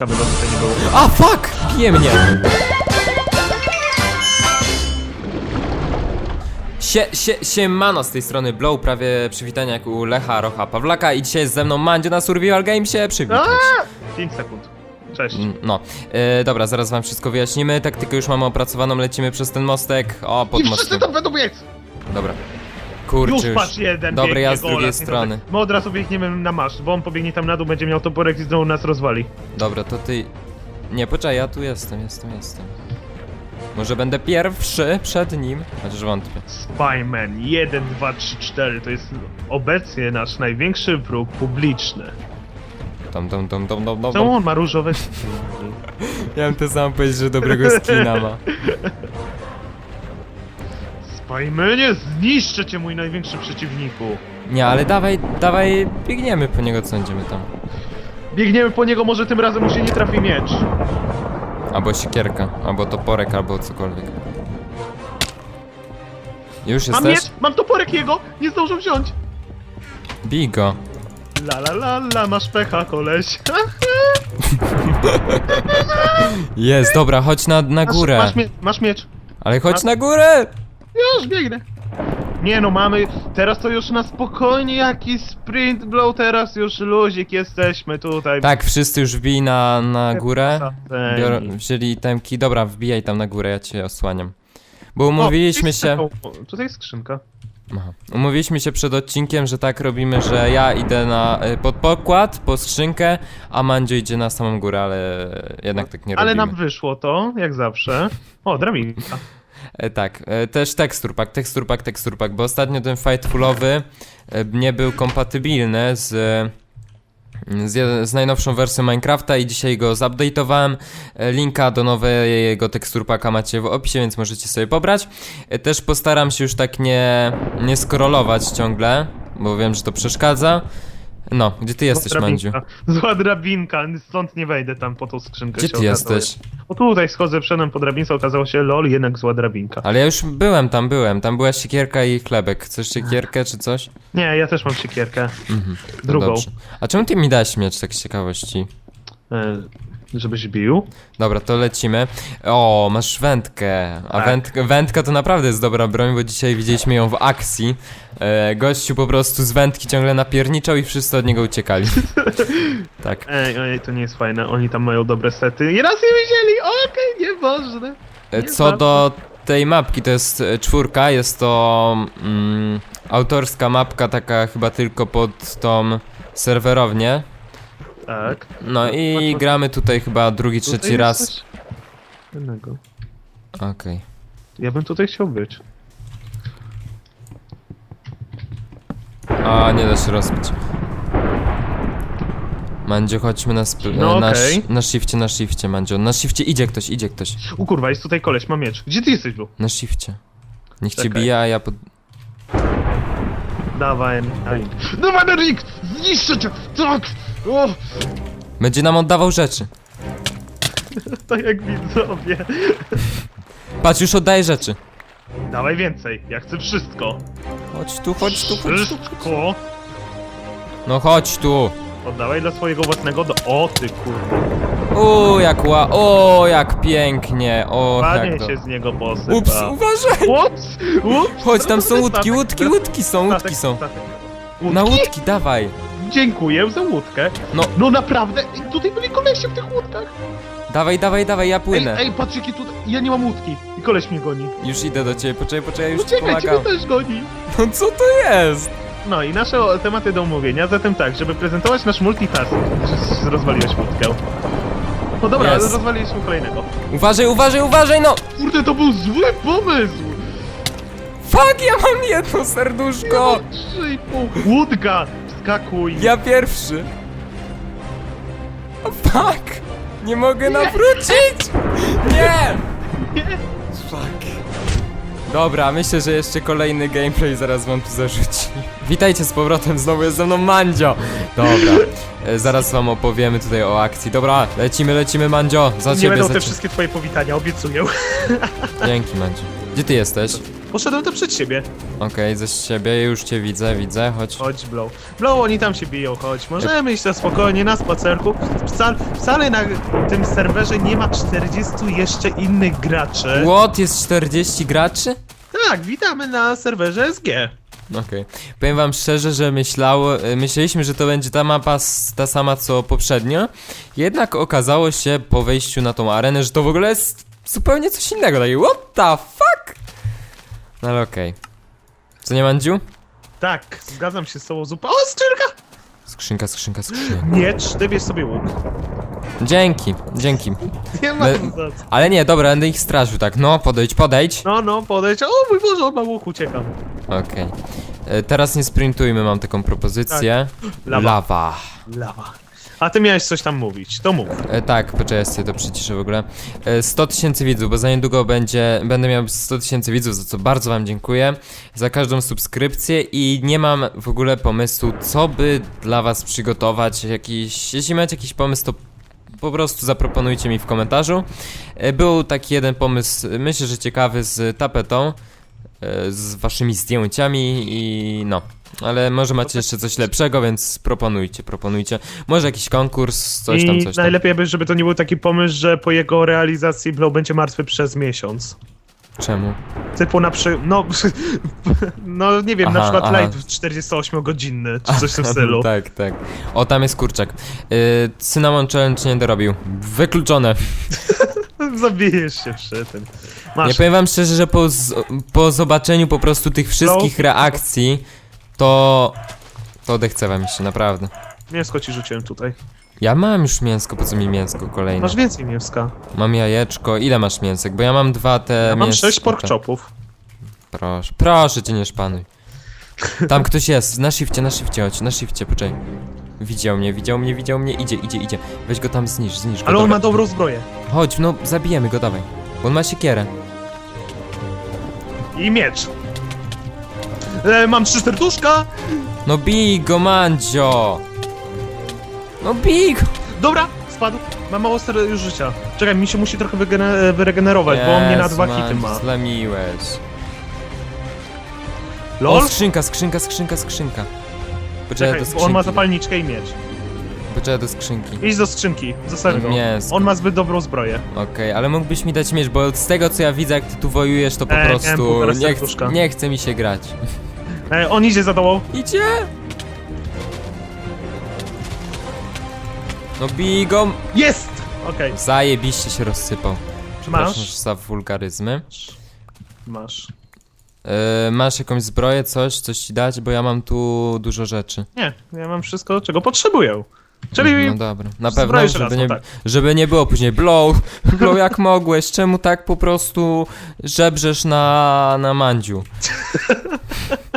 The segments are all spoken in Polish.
Nie było. A fuck! Bije mnie! Sie, sie, siemano z tej strony Blow, prawie przywitanie jak u Lecha, Rocha, Pawlaka i dzisiaj jest ze mną Mandzio na Survival Gamesie, przywitaj się. 5 sekund. Cześć. Mm, No, e, dobra, zaraz wam wszystko wyjaśnimy, taktykę już mamy opracowaną, lecimy przez ten mostek, o, pod I wszyscy mostem, tam będą biec! dobra. Kurczę, Już patrz jeden biegnie, ja z drugiej nie strony. będę- My od razu biegniemy na masz, bo on pobiegnie tam na dół, będzie miał toporek i znowu nas rozwali. Dobra, to ty... Nie, poczekaj, ja tu jestem, jestem, jestem. Może będę pierwszy przed nim? Chociaż wątpię. Spyman 1, 2, 3, 4 to jest obecnie nasz największy wróg publiczny. Dom, dom, dom, dom, dom, dom. Czemu on ma różowe Ja bym to sam powiedzieć, że dobrego skina ma. Spymanie, zniszczę cię mój największy przeciwniku. Nie, ale dawaj, dawaj, biegniemy po niego, co będziemy tam. Biegniemy po niego, może tym razem mu się nie trafi miecz. Albo siekierka, albo toporek, albo cokolwiek. Już Mam jesteś? miecz, mam toporek jego, nie zdążę wziąć. Bij go. La la la la, masz pecha, koleś. Jest, dobra, chodź na, na Masz, górę. masz, mie masz miecz. Ale chodź na górę! Już biegnę. Nie no, mamy, teraz to już na spokojnie jaki sprint blow, teraz już luzik, jesteśmy tutaj. Tak, wszyscy już wbij na, na górę. Zasadzeni. Bior, wzięli temki. Dobra, wbijaj tam na górę, ja cię osłaniam. Bo umówiliśmy się... Tutaj jest skrzynka. Aha. Umówiliśmy się przed odcinkiem, że tak robimy, że ja idę na y, pod pokład, po skrzynkę, a Mandzio idzie na samą górę, ale jednak tak nie Ale robimy. nam wyszło to, jak zawsze. O, drabinka. E, tak, e, też teksturpak, teksturpak, teksturpak, bo ostatnio ten fightfulowy e, nie był kompatybilny z, z, z najnowszą wersją Minecrafta i dzisiaj go zupdate'owałem. Linka do nowego teksturpaka macie w opisie, więc możecie sobie pobrać. Też postaram się już tak nie, nie scrollować ciągle, bo wiem, że to przeszkadza. No, gdzie ty jesteś, Zła Mandziu? drabinka. Zła drabinka, stąd nie wejdę tam po tą skrzynkę. Gdzie się ty jesteś? O tutaj schodzę, wszedłem po drabince, okazało się, lol, jednak zła drabinka. Ale ja już byłem tam, byłem. Tam była siekierka i chlebek. Chcesz siekierkę czy coś? Nie, ja też mam siekierkę. Mhm, Drugą. dobrze. A czemu ty mi dałeś miecz, tak z ciekawości? E, żebyś bił. Dobra, to lecimy. O, masz wędkę. A Tak. wędka, wędka to naprawdę jest dobra broń, bo dzisiaj widzieliśmy ją w akcji. E, gościu po prostu z wędki ciągle napierniczał i wszyscy od niego uciekali. tak. Ej, ej, to nie jest fajne, oni tam mają dobre sety. I raz je widzieli, okej, nieważne. E, Nie Co do tej mapki, to jest e, czwórka, jest to mm, autorska mapka, taka chyba tylko pod tą serwerownię. Tak. No i gramy tutaj chyba drugi, Tutaj trzeci jest raz. coś Innego. Okej. Ja bym tutaj chciał być. A, nie da się rozbić. Mandzio, chodźmy na, sp- No na, okej. sh- na shifcie, na shifcie, Mandzio. Na shifcie idzie ktoś, idzie ktoś. U kurwa, jest tutaj koleś, ma miecz. Gdzie ty jesteś, Blue? Na shifcie. Niech cię Czekaj. bije, a ja pod... Dawaj, dawaj. Dawaj, Erik! Zniszczę cię! Tak! O! Będzie nam oddawał rzeczy. Tak jak widzowie. Patrz, już oddaje rzeczy. Dawaj więcej, ja chcę wszystko. Chodź tu, chodź tu, chodź tu. Wszystko! No chodź tu. Oddawaj dla swojego własnego do... O ty kurwa. O, jak ła... O, jak pięknie. O, Panie jak się z niego posypa. Ups, uważaj! Ups! Ups! Chodź, tam są łódki, łódki, łódki są, łódki są. Na Łódki? dawaj. Dziękuję za łódkę. No. No naprawdę, Ej, tutaj byli kolesie w tych łódkach. Dawaj, dawaj, dawaj, ja Ej, płynę. ej, patrz jakie tutaj... Ja nie mam łódki. I koleś mnie goni. Już idę do ciebie, poczekaj, poczekaj, już ci Uciekaj, ciebie pomagam. też goni. No co to jest? No i nasze o- tematy do omówienia, zatem tak, żeby prezentować nasz multitasking, że rozwaliłeś łódkę. No dobra, Jest. ale rozwaliliśmy kolejnego. Uważaj, uważaj, uważaj, no! Kurde, to był zły pomysł! Fuck, ja mam jedno serduszko! Trzy i pół. Łódka! Wskakuj! Ja pierwszy. O fuck! Nie mogę nawrócić! Dobra, myślę, że jeszcze kolejny gameplay zaraz wam tu zarzuci. Witajcie z powrotem, znowu jest ze mną Mandzio. Dobra, e, zaraz wam opowiemy tutaj o akcji. Dobra, lecimy, lecimy Mandzio, za Nie ciebie, będą za te ciebie. wszystkie twoje powitania, obiecuję. Dzięki Mandzio. Gdzie ty jesteś? Poszedłem to przed siebie. Okej, ze siebie, już cię widzę, widzę, chodź. Chodź, Blow. Blow, oni tam się biją, chodź. Możemy iść na spokojnie, na spacerku. Wcale, wcale na tym serwerze nie ma 40 jeszcze innych graczy. What, jest 40 graczy? Tak, witamy na serwerze SG. Okej. Powiem wam szczerze, że myślało, e, myśleliśmy, że to będzie ta mapa s- ta sama co poprzednio. Jednak okazało się po wejściu na tą arenę, że to w ogóle jest zupełnie coś innego. Takie what the fuck? No ale okej. Co nie Mandziu? Tak, zgadzam się z tobą zupełnie. O, skrzynka! Skrzynka, skrzynka, skrzynka. Miecz, ty bierz sobie łuk. Dzięki, dzięki. Nie ma My- za co. Ale nie, dobra, będę ich strażył, tak. No, podejdź, podejdź. No, no, podejdź. O mój Boże, on ma łuk, uciekam. Okej. E, Teraz nie sprintujmy, mam taką propozycję. Lawa. Lawa. Lawa. A ty miałeś coś tam mówić, to mów. E, tak, poczekaj, ja sobie to przyciszę w ogóle. E, 100 tysięcy widzów, bo za niedługo będzie, będę miał 100 tysięcy widzów, za co bardzo wam dziękuję. Za każdą subskrypcję i nie mam w ogóle pomysłu, co by dla was przygotować. Jakiś, jeśli macie jakiś pomysł, to po prostu zaproponujcie mi w komentarzu. E, Był taki jeden pomysł, myślę, że ciekawy z tapetą, e, z waszymi zdjęciami i no. Ale może macie jeszcze coś lepszego, więc proponujcie, proponujcie. Może jakiś konkurs, coś tam, coś tam. najlepiej by, żeby to nie był taki pomysł, że po jego realizacji Blow będzie martwy przez miesiąc. Czemu? Typu na przy... no... no nie wiem, na Aha, przykład aha. light 48-godzinny, czy coś w tym stylu. tak, tak. O, tam jest kurczak. Yy, Cinnamon Challenge nie dorobił. Wykluczone. Zabijesz się przy tym. Masz, Nie powiem wam szczerze, że po, z, po zobaczeniu po prostu tych wszystkich reakcji, to... To odechce wam się, naprawdę. mięsko ci rzuciłem tutaj. Ja mam już mięsko, po co mi mięsko kolejne? Masz więcej mięska. Mam jajeczko, ile masz mięsek? Bo ja mam dwa te Ja mam. 6 pork chopów. Proszę, proszę cię nie szpanuj. Tam ktoś jest, na shifcie, na shifcie, chodź, na shifcie, poczekaj. Widział mnie, widział mnie, widział mnie, idzie, idzie, idzie. Weź go tam zniszcz, zniszcz go. Ale on ma dobrą zbroję. Chodź, no zabijemy go, dawaj. Bo on ma siekierę. I miecz. E, mam trzy serduszka. No bij go, Mandzio! No bij go! Dobra, spadł. Mam mało ser już życia. Czekaj, mi się musi trochę wyregenerować, bo on mnie na Jezu, dwa hity ma. Zlamiłeś. O, LOL? skrzynka, skrzynka, skrzynka, skrzynka. Poczekaj Czekaj, do bo on ma zapalniczkę i miecz. Poczekaj do skrzynki. Idź do skrzynki, zostaw go. Nie, On ma zbyt dobrą zbroję. Okej, ale mógłbyś mi dać miecz, bo z tego co ja widzę, jak ty tu wojujesz, to po E, prostu nie, ch serduszka. nie chce mi się grać. E, on idzie za tobą. Idzie! No bij go! Jest! Okej, Zajebiście się rozsypał. Przepraszam Masz? za wulgaryzmy. masz. Yy, masz jakąś zbroję, coś, coś ci dać, bo ja mam tu dużo rzeczy. Nie, ja mam wszystko, czego potrzebuję. Czyli No dobra, na zbroję pewno, żelazną, żeby nie, tak. żeby nie było później blow, blow jak mogłeś, czemu tak po prostu żebrzesz na, na mandziu?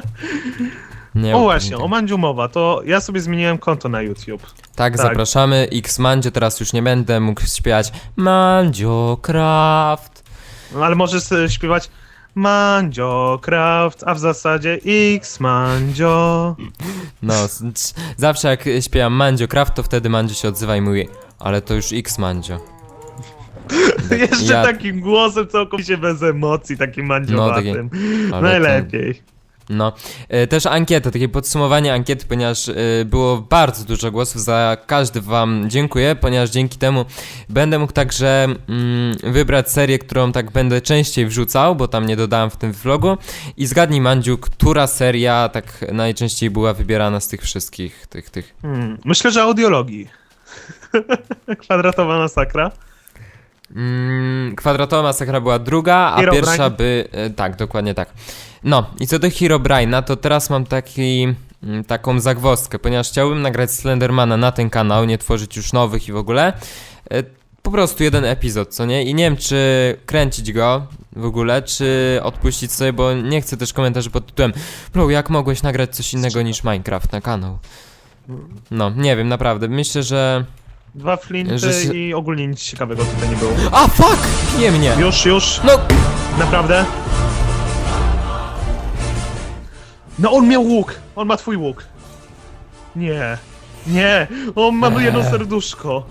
Nie O właśnie, o Mandziu mowa, to ja sobie zmieniłem konto na YouTube. Tak, Tak. zapraszamy. X Mandzio, teraz już nie będę mógł śpiewać Mandzio Craft. No, ale możesz sobie śpiewać Mandzio Craft, a w zasadzie X Mandzio. No, zawsze jak śpiewam Mandzio Craft, to wtedy Mandzio się odzywa i mówi Ale to już X Mandzio. Jeszcze Ja- takim głosem całkowicie bez emocji, takim mandziowatym. ale Najlepiej. No, e, też ankieta, takie podsumowanie ankiety, ponieważ e, było bardzo dużo głosów, za każdy wam dziękuję, ponieważ dzięki temu będę mógł także mm, wybrać serię, którą tak będę częściej wrzucał, bo tam nie dodałem w tym vlogu i zgadnij Mandziu, która seria tak najczęściej była wybierana z tych wszystkich, tych, tych. Hmm, myślę, że audiologii. Kwadratowa masakra. Mm, kwadratowa masakra była druga, a Herobrine. pierwsza by. E, tak, dokładnie tak. No, i co do Herobrine'a, to teraz mam taki. mm, Taką zagwozdkę, ponieważ chciałbym nagrać Slendermana na ten kanał, nie tworzyć już nowych i w ogóle. E, Po prostu jeden epizod, co nie? I nie wiem, czy kręcić go w ogóle, czy odpuścić sobie, bo nie chcę też komentarzy pod tytułem Bro, jak mogłeś nagrać coś innego niż Minecraft na kanał? No, nie wiem, naprawdę. Myślę, że. Dwa flinty Że się- i ogólnie nic ciekawego tutaj nie było. A, fuck! Nie mnie! Już, już, No! naprawdę? No on miał łuk! On ma twój łuk. Nie. Nie! On ma Eee. jedno serduszko.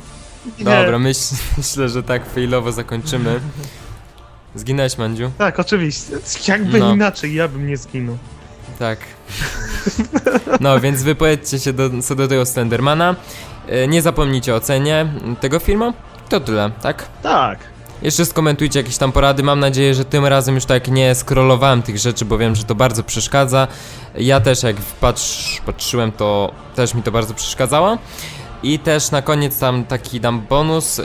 Nie. Dobra, myśl, myślę, że tak failowo zakończymy. Zginęłeś, Mandziu? Tak, oczywiście. Jakby No. inaczej, ja bym nie zginął. Tak. No, więc wypowiedzcie się do, co do tego Slendermana. E, Nie zapomnijcie o ocenie tego filmu. To tyle, tak? Tak. Jeszcze skomentujcie jakieś tam porady. Mam nadzieję, że tym razem już tak nie scrollowałem tych rzeczy, bo wiem, że to bardzo przeszkadza. Ja też jak patrz, patrzyłem, to też mi to bardzo przeszkadzało. I też na koniec tam taki dam bonus, yy,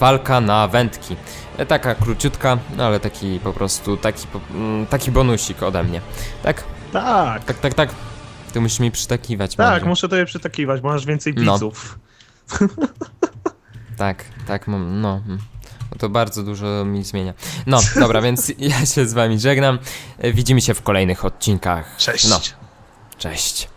walka na wędki. E, Taka króciutka, no ale taki po prostu, taki, mm, taki bonusik ode mnie. Tak? Tak. Tak, tak, tak. Ty musisz mi przytakiwać. Tak, Mandziu. muszę tobie przytakiwać, bo masz więcej No. widzów. Tak, tak, mam, no. mm. No To bardzo dużo mi zmienia. No, dobra, więc ja się z wami żegnam. E, Widzimy się w kolejnych odcinkach. Cześć. No, cześć.